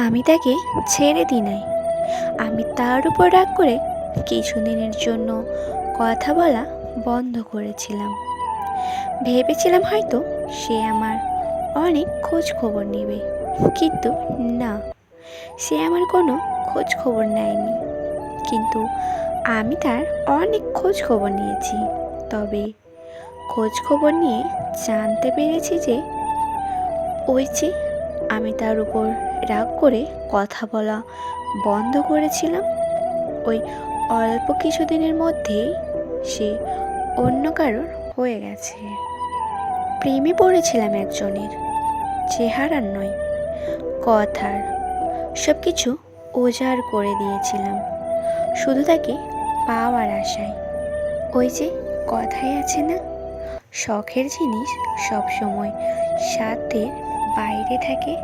আমি তাকে ছেড়ে দিই নাই। আমি তার উপর রাগ করে কিছুদিনের জন্য কথা বলা বন্ধ করেছিলাম। ভেবেছিলাম হয়তো সে আমার অনেক খোঁজ খবর নেবে, কিন্তু না, সে আমার কোনো খোঁজ খবর নেয়নি। কিন্তু আমি তার অনেক খোঁজ খবর নিয়েছি, তবে খোঁজ খবর নিয়ে জানতে পেরেছি যে ওই যে আমি তার উপর রাগ করে কথা বলা বন্ধ করেছিলাম। ওই অল্প কিছুদিনের মধ্যেই সে অন্য কারোর হয়ে গেছে। প্রেমে পড়েছিলাম একজনের, চেহারার নয়, কথার। সব কিছু ওজাড় করে দিয়েছিলাম, শুধু তাকে পাওয়ার আশায়। ওই যে কথাই আছে না, শখের জিনিস সব সময় সাধ্যের বাইরে থাকে।